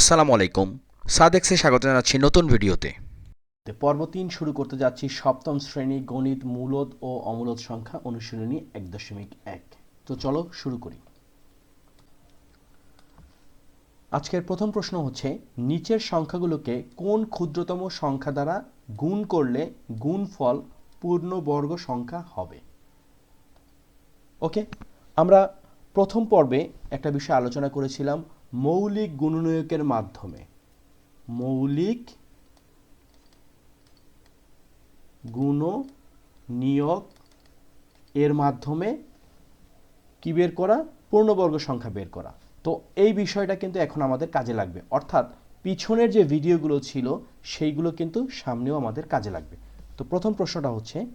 আসসালামু আলাইকুম। সাদেক্সে স্বাগত জানাচ্ছি নতুন ভিডিওতে। পর্ব তিন শুরু করতে যাচ্ছি সপ্তম শ্রেণি গণিত, মূলদ ও অমূলদ সংখ্যা অনুশীলনী এক দশমিক এক। তো চলো শুরু করি। আজকের প্রথম প্রশ্ন হচ্ছে, নিচের সংখ্যাগুলোকে কোন ক্ষুদ্রতম সংখ্যা দ্বারা গুণ করলে গুণফল পূর্ণবর্গ সংখ্যা হবে? ওকে, আমরা প্রথম পর্বে একটা বিষয় আলোচনা করেছিলাম মৌলিক গুণনীয়কের মাধ্যমে। মৌলিক গুণ নিয়োগ এর মাধ্যমে কি বের করা? পূর্ণবর্গ সংখ্যা বের করা। তো এই বিষয়টা কিন্তু এখন আমাদের কাজে লাগবে। অর্থাৎ পিছনের যে ভিডিওগুলো ছিল, সেইগুলো কিন্তু সামনেও আমাদের কাজে লাগবে। তো প্রথম প্রশ্নটা হচ্ছে,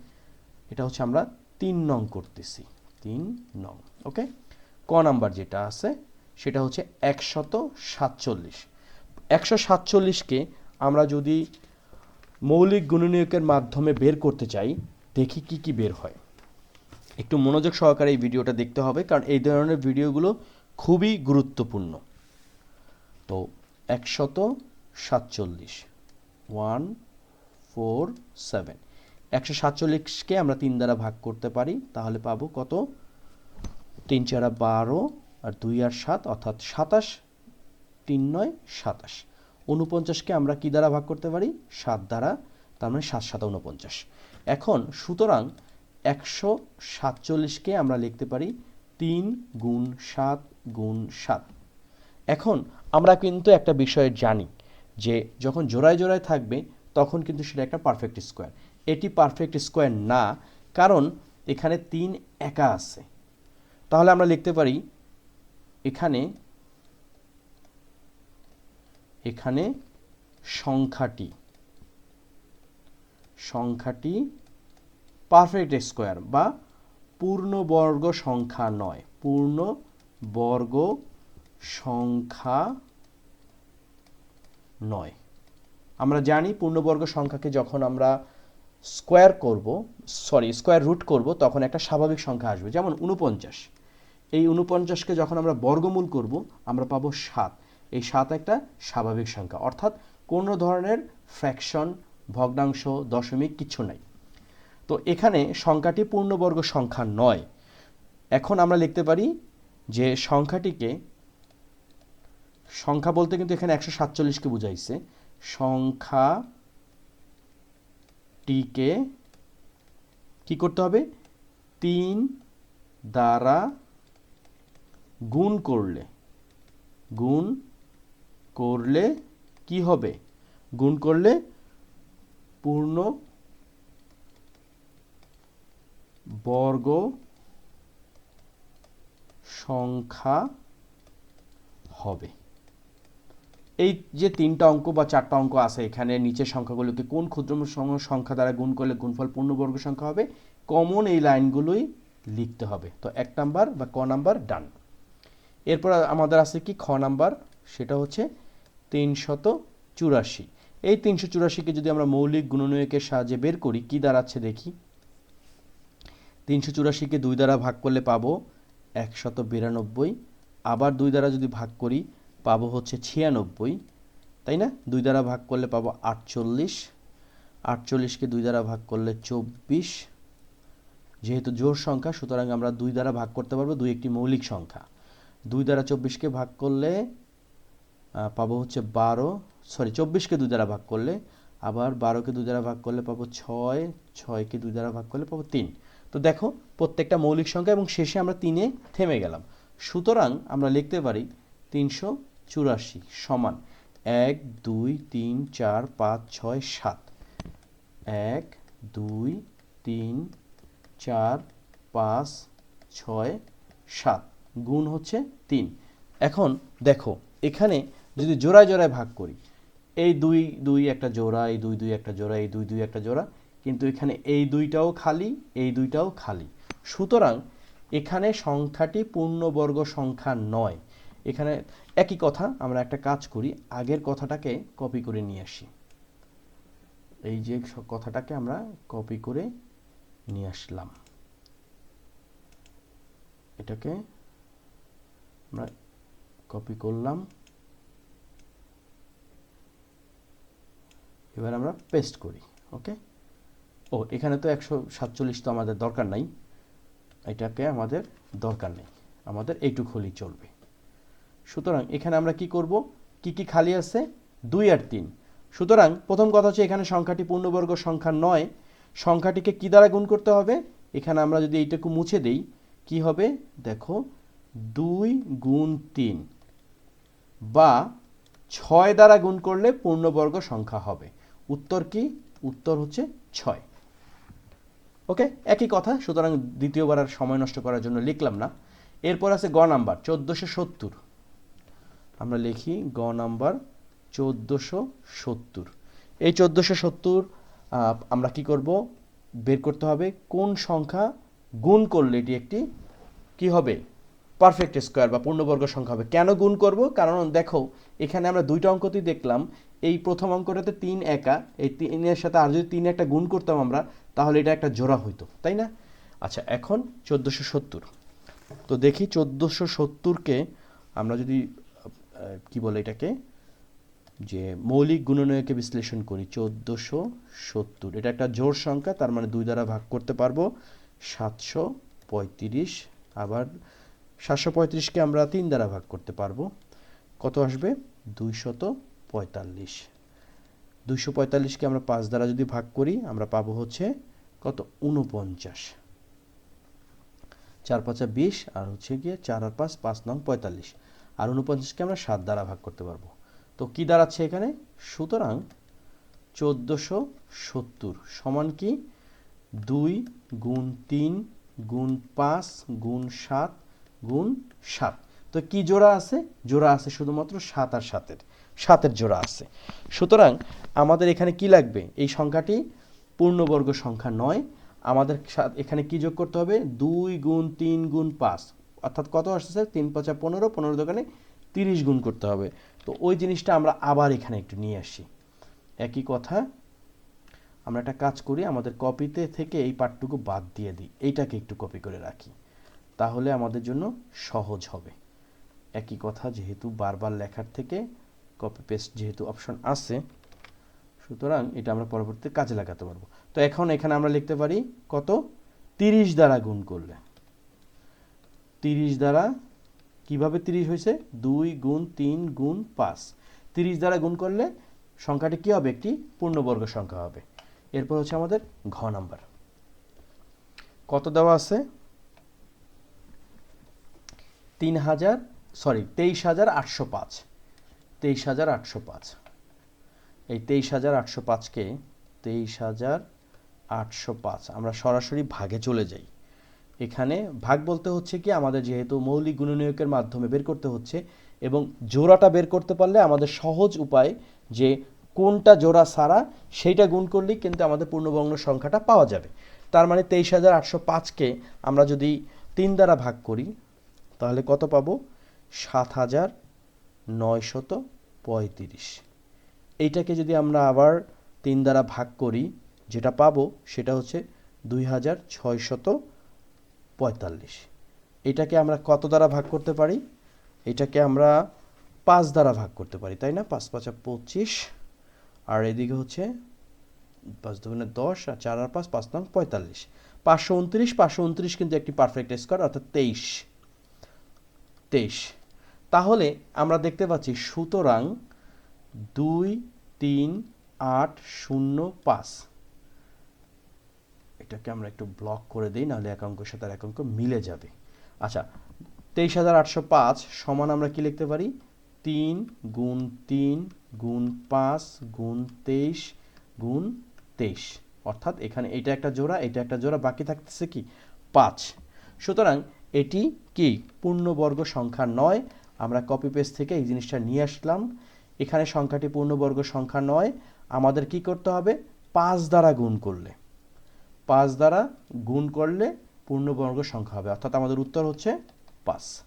এটা হচ্ছে আমরা তিন নং করতেছি। তিন নং, ওকে? ক নাম্বার যেটা আছে সেটা হচ্ছে একশত সাতচল্লিশ। একশো সাতচল্লিশকে আমরা যদি মৌলিক গুণনীয়কের মাধ্যমে বের করতে চাই, দেখি কি কি বের হয়। একটু মনোযোগ সহকারে এই ভিডিওটা দেখতে হবে, কারণ এই ধরনের ভিডিওগুলো খুবই গুরুত্বপূর্ণ। তো একশত সাতচল্লিশ। One, four, seven. একশো সাতচল্লিশকে আমরা তিন দ্বারা ভাগ করতে পারি, তাহলে পাবো কত? তিন চারা বারো আর দুই আর সাত, অর্থাৎ সাতাশ, তিন নয়, সাতাশ। উনপঞ্চাশকে আমরা কি দ্বারা ভাগ করতে পারি? সাত দ্বারা, তার মানে সাত সাত উনপঞ্চাশ এখন সুতরাং একশো সাতচল্লিশকে আমরা লিখতে পারি তিন গুণ সাত গুণ সাত। এখন আমরা কিন্তু একটা বিষয়ে জানি যে যখন জোড়ায় জোড়ায় থাকবে, তখন কিন্তু সেটা একটা পারফেক্ট স্কোয়ার এটি পারফেক্ট স্কোয়ার না, কারণ এখানে তিন একা আছে। তাহলে আমরা লিখতে পারি এখানে এখানে সংখ্যাটি সংখ্যাটি পারফেক্ট স্কোয়ার বা পূর্ণবর্গ সংখ্যা নয় পূর্ণ বর্গ সংখ্যা নয়। আমরা জানি পূর্ণবর্গ সংখ্যাকে যখন আমরা স্কোয়ার করব সরি স্কোয়ার রুট করব, তখন একটা স্বাভাবিক সংখ্যা আসবে, যেমন উনপঞ্চাশ এই উনপঞ্চাশকে যখন আমরা বর্গমূল করব, আমরা পাবো সাত। এই সাত একটা স্বাভাবিক সংখ্যা। অর্থাৎ কোনো ধরনের ফ্র্যাকশন, ভগ্নাংশ, দশমিক কিছু নাই। তো এখানে সংখ্যাটি পূর্ণবর্গ সংখ্যা নয়। এখন আমরা লিখতে পারি যে সংখ্যাটিকে, সংখ্যা বলতে কিন্তু এখানে একশো সাতচল্লিশকে বুঝাইছে। সংখ্যা টিকে কি করতে হবে? তিন দ্বারা গুণ করলে গুণ করলে কি হবে? গুণ করলে পূর্ণ বর্গ সংখ্যা হবে। এই যে তিনটা অঙ্ক বা চারটা অঙ্ক আছে এখানে নিচের সংখ্যাগুলোকে কোন ক্ষুদ্রতম সংখ্যা দ্বারা গুণ করলে গুণফল পূর্ণবর্গ সংখ্যা হবে? কমন এই লাইনগুলোই লিখতে হবে। তো এক নাম্বার বা ক নাম্বার ডান এরপর আমাদের আছে কি, খ নাম্বার, সেটা হচ্ছে তিনশত চুরাশি। এই তিনশো চুরাশিকে যদি আমরা মৌলিক গুণনীয়কের সাহায্যে বের করি, কি দাঁড়াচ্ছে দেখি? তিনশো চুরাশিকে দুই দ্বারা ভাগ করলে পাবো একশত বিরানব্বই। আবার দুই দ্বারা যদি ভাগ করি, পাবো হচ্ছে ছিয়ানব্বই। তাই না? দুই দ্বারা ভাগ করলে পাবো আটচল্লিশ। আটচল্লিশকে দুই দ্বারা ভাগ করলে চব্বিশ। যেহেতু জোর সংখ্যা, সুতরাং আমরা দুই দ্বারা ভাগ করতে পারব, দুই একটি মৌলিক সংখ্যা। দুই দ্বারা চব্বিশকে ভাগ করলে পাবো হচ্ছে বারো সরি চব্বিশকে দুই দ্বারা ভাগ করলে, আবার বারোকে দুই দ্বারা ভাগ করলে পাবো ছয়, ছয়কে দুই দ্বারা ভাগ করলে পাবো তিন। তো দেখো, প্রত্যেকটা মৌলিক সংখ্যা এবং শেষে আমরা তিনে থেমে গেলাম। সুতরাং আমরা লিখতে পারি তিনশো চুরাশি সমান এক, দুই, তিন, চার, পাঁচ, ছয়, সাত। এক, দুই, তিন, চার, পাঁচ, ছয়, সাত। গুণ হচ্ছে তিন। এখন দেখো, এখানে যদি জোড়ায় জোড়ায় ভাগ করি, এই দুই দুই একটা জোড়া, এই দুই দুই একটা জোড়া, এই দুই দুই একটা জোড়া, কিন্তু এখানে এই দুইটাও খালি, এই দুইটাও খালি। সুতরাং এখানে সংখ্যাটি পূর্ণবর্গ সংখ্যা নয়। এখানে একই কথা, আমরা একটা কাজ করি, আগের কথাটাকে কপি করে নিয়ে আসি। এই যে কথাটাকে আমরা কপি করে নিয়ে আসলাম। এটাকে আমরা কপি করলাম। এবার আমরা পেস্ট করি ওকে ও, এখানে তো একশো সাতচল্লিশ তো আমাদের দরকার নাই। এটাকে আমাদের দরকার নেই। আমাদের এইটুক হলেই চলবে। সুতরাং এখানে আমরা কি করব? কি কি খালি আছে? দুই আর তিন। সুতরাং প্রথম কথা হচ্ছে এখানে সংখ্যাটি পূর্ণবর্গ সংখ্যা নয়। সংখ্যাটিকে কি দ্বারা গুণ করতে হবে? এখানে আমরা যদি এইটুকু মুছে দেই, কি হবে? দেখো দুই গুণ তিন বা ছয় দ্বারা গুণ করলে পূর্ণবর্গ সংখ্যা হবে। উত্তর কি? উত্তর হচ্ছে ছয়। ওকে? একই কথা, সুতরাং দ্বিতীয়বার আর সময় নষ্ট করার জন্য লিখলাম না। এরপর আছে গ নাম্বার, চোদ্দোশো সত্তর। আমরা লিখি গ নাম্বার, চোদ্দোশো সত্তর। এই চোদ্দোশো সত্তর আমরা কি করব? বের করতে হবে কোন সংখ্যা গুণ করলে এটি একটি কি হবে? পারফেক্ট স্কোয়ার বা পূর্ণবর্গ সংখ্যা হবে। কেন গুণ করব? কারণ দেখো, এখানে আমরা দুইটা অঙ্কতেই দেখলাম, এই প্রথম অঙ্কটাতে তিন একা, এই তিনের সাথে আর যদি তিন একটা গুণ করতাম আমরা, তাহলে এটা একটা জোড়া হইতো, তাই না? আচ্ছা এখন চোদ্দোশো সত্তর। তো দেখি চোদ্দোশো সত্তরকে আমরা যদি কি বলে এটাকে? যে মৌলিক গুণনীয়কে বিশ্লেষণ করি, চোদ্দোশো সত্তর। এটা একটা জোর সংখ্যা, তার মানে দুই দ্বারা ভাগ করতে পারব, সাতশো পঁয়ত্রিশ, আবার সাতশো পঁয়ত্রিশকে আমরা তিন দ্বারা ভাগ করতে পারব। কত আসবে? দুইশত পঁয়তাল্লিশ। দুইশো পঁয়তাল্লিশকে আমরা পাঁচ দ্বারা যদি ভাগ করি, আমরা পাবো হচ্ছে কত? উনপঞ্চাশ চার পাঁচা বিশ, আর হচ্ছে গিয়ে চার আর পাঁচ পাঁচ নং পঁয়তাল্লিশ। আর উনপঞ্চাশকে আমরা সাত দ্বারা ভাগ করতে পারব। তো কি দাঁড়াচ্ছে এখানে? সুতরাং চোদ্দোশো সত্তর সমান কি? দুই গুণ তিন গুণ পাঁচ গুণ সাত গুণ সাত। তো কি জোড়া আছে? জোড়া আছে শুধুমাত্র সাত আর সাতের। সাতের জোড়া আছে। সুতরাং আমাদের এখানে কি লাগবে? এই সংখ্যাটি পূর্ণবর্গ সংখ্যা নয়। আমাদের এখানে কি যোগ করতে হবে? দুই গুণ তিন গুণ পাঁচ। অর্থাৎ কত আসছে তিন পাঁচা পনেরো পনেরো দোকানে তিরিশ গুণ করতে হবে। তো ওই জিনিসটা আমরা আবার এখানে একটু নিয়ে আসি। একই কথা, আমরা একটা কাজ করি, আমাদের কপিতে থেকে এই পার্টটুকু বাদ দিয়ে দিই। এইটাকে একটু কপি করে রাখি। তাহলে আমাদের জন্য সহজ হবে। একই কথা, যেহেতু বারবার লেখার থেকে কপি পেস্ট যেহেতু অপশন আছে, সুতরাং এটা আমরা পরবর্তীতে কাজে লাগাতে পারব। তো এখন এখানে আমরা লিখতে পারি কত? তিরিশ দ্বারা গুণ করলে। তিরিশ দ্বারা কীভাবে তিরিশ হয়েছে? দুই গুণ তিন গুণ পাঁচ। তিরিশ দ্বারা গুণ করলে সংখ্যাটি কি হবে? একটি পূর্ণবর্গ সংখ্যা হবে। এরপর হচ্ছে আমাদের ঘ নাম্বার কত দেওয়া আছে? তিন হাজার সরি তেইশ হাজার আটশো পাঁচ। তেইশ হাজার আটশো পাঁচ। এই তেইশ হাজার আটশো পাঁচকে তেইশ হাজার আটশো পাঁচ, আমরা সরাসরি ভাগে চলে যাই। এখানে ভাগ বলতে হচ্ছে কি, আমাদের যেহেতু মৌলিক গুণনীয়কের মাধ্যমে বের করতে হচ্ছে এবং জোড়াটা বের করতে পারলে আমাদের সহজ উপায় যে কোনটা জোড়া সারা সেইটা গুণ করলেই কিন্তু আমাদের পূর্ণবঙ্গ সংখ্যাটা পাওয়া যাবে। তার মানে তেইশ হাজার আটশো পাঁচকে আমরা যদি তিন দ্বারা ভাগ করি তাহলে কত পাবো? সাত হাজার নয়শত পঁয়ত্রিশ। এইটাকে যদি আমরা আবার তিন দ্বারা ভাগ করি, যেটা পাবো সেটা হচ্ছে দুই হাজার ছয়শত পঁয়তাল্লিশ। এটাকে আমরা কত দ্বারা ভাগ করতে পারি? এটাকে আমরা পাঁচ দ্বারা ভাগ করতে পারি, তাই না? পাঁচ পাঁচা পঁচিশ, আর এদিকে হচ্ছে পাঁচ দুগুণে দশ, আর চার আর পাঁচ পাঁচ নং পঁয়তাল্লিশ। পাঁচশো উনত্রিশ পাঁচশো উনত্রিশ কিন্তু একটি পারফেক্ট স্কোয়ার অর্থাৎ তেইশ। তেইশ। তাহলে আমরা দেখতে পাচ্ছি সুতরাং দুই, তিন, আট, শূন্য, পাঁচ। এটাকে আমরা একটু ব্লক করে দিই, নাহলে এক অঙ্কের সাথে এক অঙ্ক মিলে যাবে। আচ্ছা তেইশ হাজার আটশো পাঁচ সমান আমরা কি লিখতে পারি? তিন গুণ তিন গুণ পাঁচ গুণ তেইশ গুণ তেইশ। অর্থাৎ এখানে এটা একটা জোড়া, এটা একটা জোড়া, বাকি থাকতেছে কি? পাঁচ। সুতরাং এটি কি? পূর্ণবর্গ সংখ্যা নয়। আমরা কপি পেস্ট থেকে এই জিনিসটা নিয়ে আসলাম। এখানে সংখ্যাটি পূর্ণবর্গ সংখ্যা নয়। আমাদের কি করতে হবে? পাঁচ দ্বারা গুণ করলে। পাঁচ দ্বারা গুণ করলে পূর্ণবর্গ সংখ্যা হবে। অর্থাৎ আমাদের উত্তর হচ্ছে পাঁচ।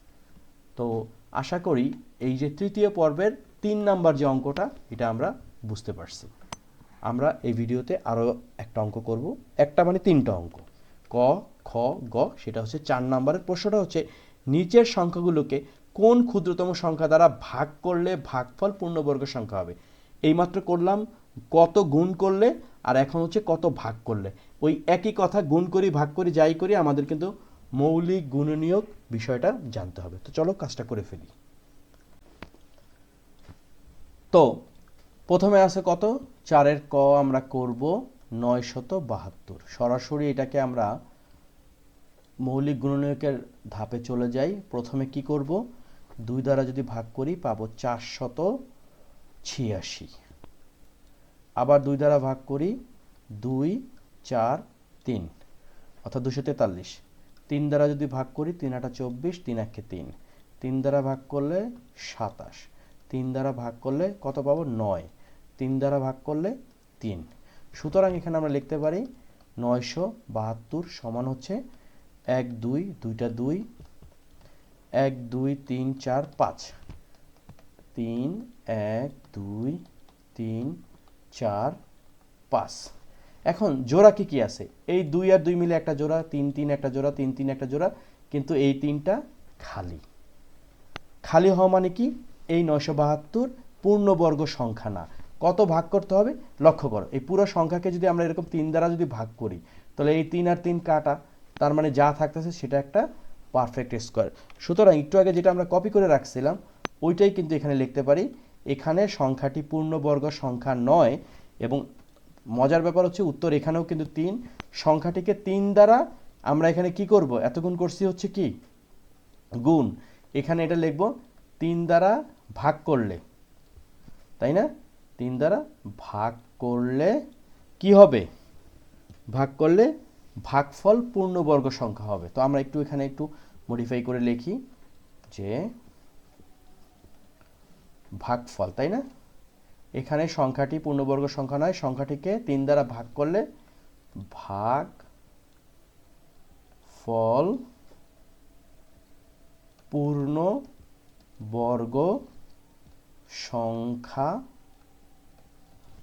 তো আশা করি এই যে তৃতীয় পর্বের তিন নাম্বার যে অঙ্কটা, এটা আমরা বুঝতে পারছি। আমরা এই ভিডিওতে আরও একটা অঙ্ক করব। একটা মানে তিনটা অঙ্ক। ক খ, গ, সেটা হচ্ছে চার নাম্বারের প্রশ্নটা হচ্ছে, নিচের সংখ্যাগুলোকে কোন ক্ষুদ্রতম সংখ্যা দ্বারা ভাগ করলে ভাগফল পূর্ণবর্গ সংখ্যা হবে? এইমাত্র করলাম, কত গুণ করলে আর এখন হচ্ছে কত ভাগ করলে? ওই একই কথা, গুণ করি, ভাগ করি, যাই করি, আমাদের কিন্তু মৌলিক গুণনীয়ক বিষয়টা জানতে হবে। তো চলো কাজটা করে ফেলি। তো, প্রথমে আছে কত? চারের ক আমরা করব নয় শত বাহাত্তর। সরাসরি এটাকে আমরা মৌলিক গুণনীয়কের ধাপে চলে যাই। প্রথমে কি করব? দুই দ্বারা যদি ভাগ করি, পাবো চারশত ছিয়াশি। আবার দুই দ্বারা ভাগ করি, দুই, চার, তিন, অর্থাৎ দুশো তেতাল্লিশ। তিন দ্বারা যদি ভাগ করি, তিন আটা চব্বিশ, তিন একে তিন। তিন দ্বারা ভাগ করলে সাতাশ। তিন দ্বারা ভাগ করলে কত পাবো? নয়। তিন দ্বারা ভাগ করলে তিন। সুতরাং এখানে আমরা লিখতে পারি, নয়শো বাহাত্তর সমান হচ্ছে এক, দুই, দুইটা দুই, এক, দুই, তিন, চার, পাঁচ। তিন, এক, দুই, তিন, চার, পাঁচ। এখন জোড়া কি কি আছে? এই দুই আর দুই মিলে একটা জোড়া, তিন তিন একটা জোড়া, তিন তিন একটা জোড়া, কিন্তু এই তিনটা খালি। খালি হওয়া মানে কি? এই নয়শো বাহাত্তর পূর্ণবর্গ সংখ্যা না। কত ভাগ করতে হবে? লক্ষ্য করো, এই পুরো সংখ্যাকে যদি আমরা এরকম তিন দ্বারা যদি ভাগ করি, তাহলে এই তিন আর তিন কাটা? তার মানে যা থাকতেছে সেটা একটা পারফেক্ট স্কোয়ার সুতরাং একটু আগে যেটা আমরা কপি করে রাখছিলাম, ওইটাই কিন্তু এখানে লিখতে পারি। এখানে সংখ্যাটি পূর্ণবর্গ সংখ্যা নয় এবং মজার ব্যাপার হচ্ছে উত্তর এখানেও কিন্তু তিন। সংখ্যাটিকে তিন দ্বারা আমরা এখানে কি করব? এত গুণ করছি হচ্ছে কি? গুণ। এখানে এটা লিখব তিন দ্বারা ভাগ করলে। তাই না? তিন দ্বারা ভাগ করলে কি হবে? ভাগ করলে ভাগফল পূর্ণবর্গ সংখ্যা হবে। তো আমরা একটু এখানে একটু মডিফাই করে লিখি যে ভাগফল, তাই না? এখানে সংখ্যাটি পূর্ণবর্গ সংখ্যা নয়, সংখ্যাটিকে তিন দ্বারা ভাগ করলে ভাগ ফল পূর্ণ বর্গ সংখ্যা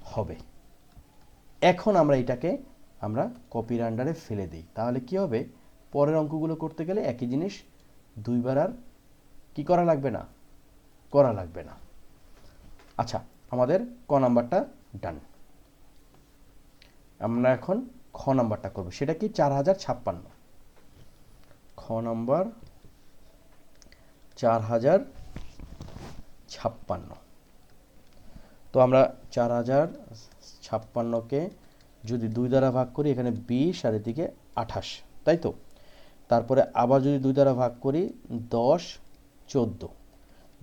হবে। এখন আমরা এটাকে আমরা কপির আন্ডারে ফেলে দিই। তাহলে কি হবে? পরের অঙ্কগুলো করতে গেলে একই জিনিস, দুইবার আর কি করা লাগবে না? করা লাগবে না। আচ্ছা আমাদের ক নাম্বারটা ডান আমরা এখন খ নাম্বারটা করব। সেটা কি? চার হাজার ছাপ্পান্ন। খ নাম্বার, চার হাজার ছাপ্পান্ন। তো আমরা চার হাজার ছাপ্পান্নকে যদি দুই দ্বারা ভাগ করি, এখানে বিশ আর এদিকে আঠাশ, তাই তো? তারপরে আবার যদি দুই দ্বারা ভাগ করি, দশ, চোদ্দ।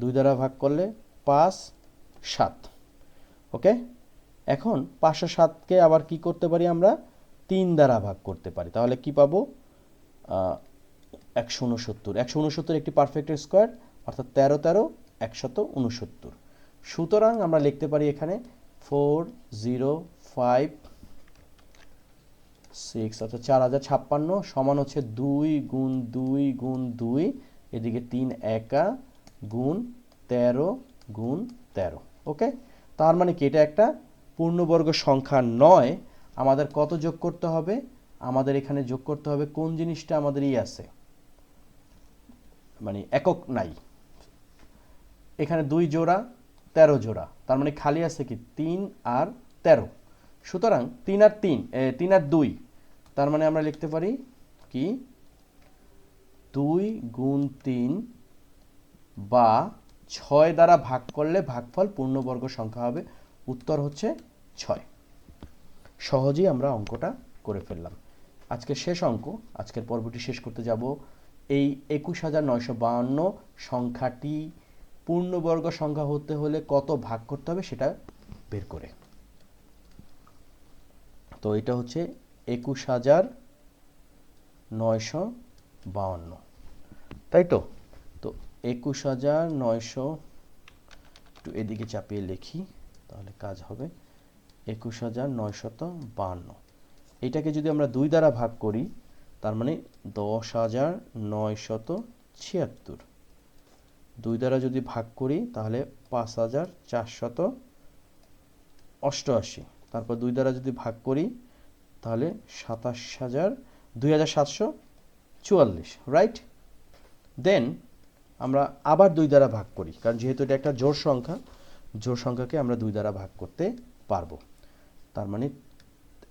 দুই দ্বারা ভাগ করলে পাঁচ, সাত। ওকে? এখন পাঁচশো সাতকে আবার কি করতে পারি আমরা? তিন দ্বারা ভাগ করতে পারি। তাহলে কি পাবো? একশো উনসত্তর। একশো উনসত্তর একটি পারফেক্ট স্কোয়ার অর্থাৎ তেরো তেরো, একশত উনসত্তর। সুতরাং আমরা লিখতে পারি এখানে ফোর জিরো ফাইভ সিক্স অর্থাৎ চার হাজার ছাপ্পান্ন সমান হচ্ছে দুই গুণ দুই গুণ দুই, এদিকে তিন একা গুণ তেরো গুণ তেরো, ওকে? তার মানে কি, এটা একটা পূর্ণবর্গ সংখ্যা নয়, আমাদের কত যোগ করতে হবে? আমাদের এখানে যোগ করতে হবে কোন জিনিসটা আমাদের ই আছে? মানে একক নাই। এখানে দুই জোড়া, তেরো জোড়া, তার মানে খালি আছে কি, তিন আর তেরো। সুতরাং তিন আর তিন তিন আর দুই, তার মানে আমরা লিখতে পারি কি? দুই গুণ তিন বা ছয় দ্বারা ভাগ করলে ভাগফল পূর্ণবর্গ সংখ্যা হবে, উত্তর হচ্ছে ছয়। সহজেই আমরা অঙ্কটা করে ফেললাম। আজকের শেষ অঙ্ক, আজকের পর্বটি শেষ করতে যাব। এই একুশ হাজার নয়শো বাহান্ন সংখ্যাটি পূর্ণবর্গ সংখ্যা হতে হলে কত ভাগ করতে হবে সেটা বের করে। তো এটা হচ্ছে একুশ হাজার নয়শো বাহান্ন তাই তো? তো একুশ হাজার নয়শো একটু এদিকে চাপিয়ে লিখি, তাহলে কাজ হবে। একুশ হাজার নয়শত বাহান্ন এটাকে যদি আমরা দুই দ্বারা ভাগ করি, তার মানে দশ হাজার নয়শত ছিয়াত্তর। দুই দ্বারা যদি ভাগ করি, তাহলে পাঁচ হাজার চারশত অষ্টআশি। তারপর দুই দ্বারা যদি ভাগ করি, তাহলে সাতাশ হাজার, দুই হাজার সাতশো চুয়াল্লিশ রাইট দেন আমরা আবার দুই দ্বারা ভাগ করি, কারণ যেহেতু এটা একটা জোড় সংখ্যা, জোড় সংখ্যাকে আমরা দুই দ্বারা ভাগ করতে পারব। তার মানে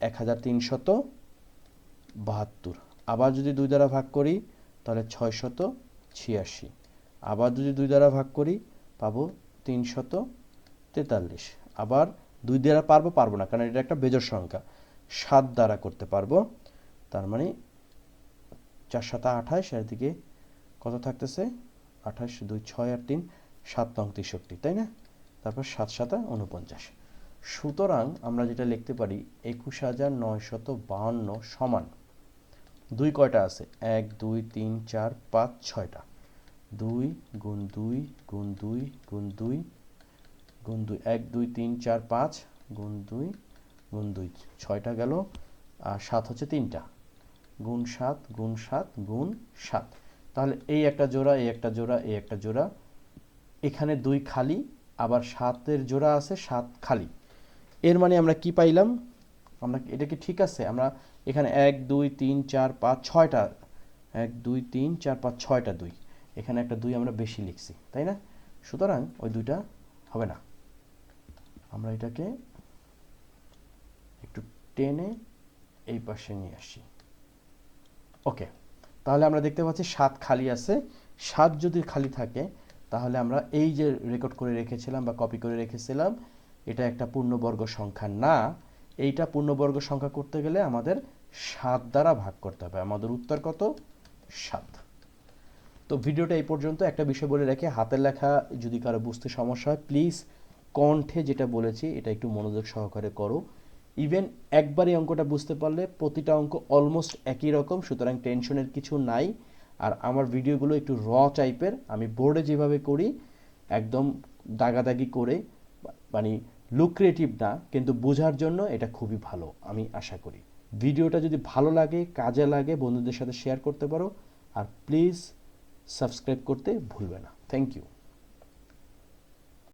এক হাজার তিনশত বাহাত্তর। আবার যদি দুই দ্বারা ভাগ করি, তাহলে ছয়শত ছিয়াশি। আবার যদি দুই দ্বারা ভাগ করি, পাবো তিনশত তেতাল্লিশ। আবার দুই দ্বারা পারব পারব না, কারণ এটা একটা বেজোর সংখ্যা। সাত দ্বারা করতে পারব, তার মানে চার সাতা আঠাশ এর দিকে কত থাকতেছে? আঠাশ, দুই, ছয় আর তিন, সাত নং তেষট্টি, তাই না? তারপর সাত সাতা উনপঞ্চাশ সুতরাং আমরা যেটা লিখতে পারি, একুশ হাজার নয়শত বাহান্ন সমান। দুই কয়টা আছে? এক, দুই, তিন, চার, পাঁচ, ছয়টা। দুই, গুণ দুই গুণ দুই গুণ দুই গুণ দুই, এক, দুই, তিন, চার, পাঁচ, গুণ দুই গুণ দুই ছয়টা গেল, আর সাত হচ্ছে তিনটা গুণ সাত গুণ সাত গুণ সাত, তাহলে এই একটা জোড়া, এই একটা জোড়া, এই একটা জোড়া, এখানে দুই খালি, আবার সাতের জোড়া আছে, সাত খালি। এর মানে আমরা কি পাইলাম? আমরা, এটা কি ঠিক আছে? আমরা এখানে এক, দুই, তিন, চার, পাঁচ, ছয়টা, এক, দুই, তিন, চার, পাঁচ, ছয়টা দুই। এখানে একটা দুই আমরা বেশি লিখছি, তাই না? সুতরাং ওই দুইটা হবে না। আমরা এটাকে একটু টেনে এই পাশে নিয়ে আসি। ওকে, তাহলে আমরা দেখতে পাচ্ছি সাত খালি আছে। সাত যদি খালি থাকে, তাহলে আমরা এই যে রেকর্ড করে রেখেছিলাম বা কপি করে রেখেছিলাম, এটা একটা পূর্ণবর্গ সংখ্যা। না, এইটা পূর্ণবর্গ সংখ্যা করতে গেলে আমাদের সাত দ্বারা ভাগ করতে হবে। আমাদের উত্তর কত? সাত। তো ভিডিওটা এই পর্যন্ত। একটা বিষয় বলে রেখে হাতের লেখা যদি কারও বুঝতে সমস্যা হয় প্লিজ কণ্ঠে যেটা বলেছি, এটা একটু মনোযোগ সহকারে করো। ইভেন একবারই অঙ্কটা বুঝতে পারলে প্রতিটা অঙ্ক অলমোস্ট একই রকম, সুতরাং টেনশনের কিছু নাই। আর আমার ভিডিওগুলো একটু র টাইপের আমি বোর্ডে যেভাবে করি, একদম দাগাদাগি করে মানে লুক্রিয়েটিভ না, কিন্তু বোঝার জন্য এটা খুবই ভালো, আমি আশা করি। ভিডিওটা যদি ভালো লাগে, কাজে লাগে, বন্ধুদের সাথে শেয়ার করতে পারো, আর প্লিজ সাবস্ক্রাইব করতে ভুলবে না। Thank you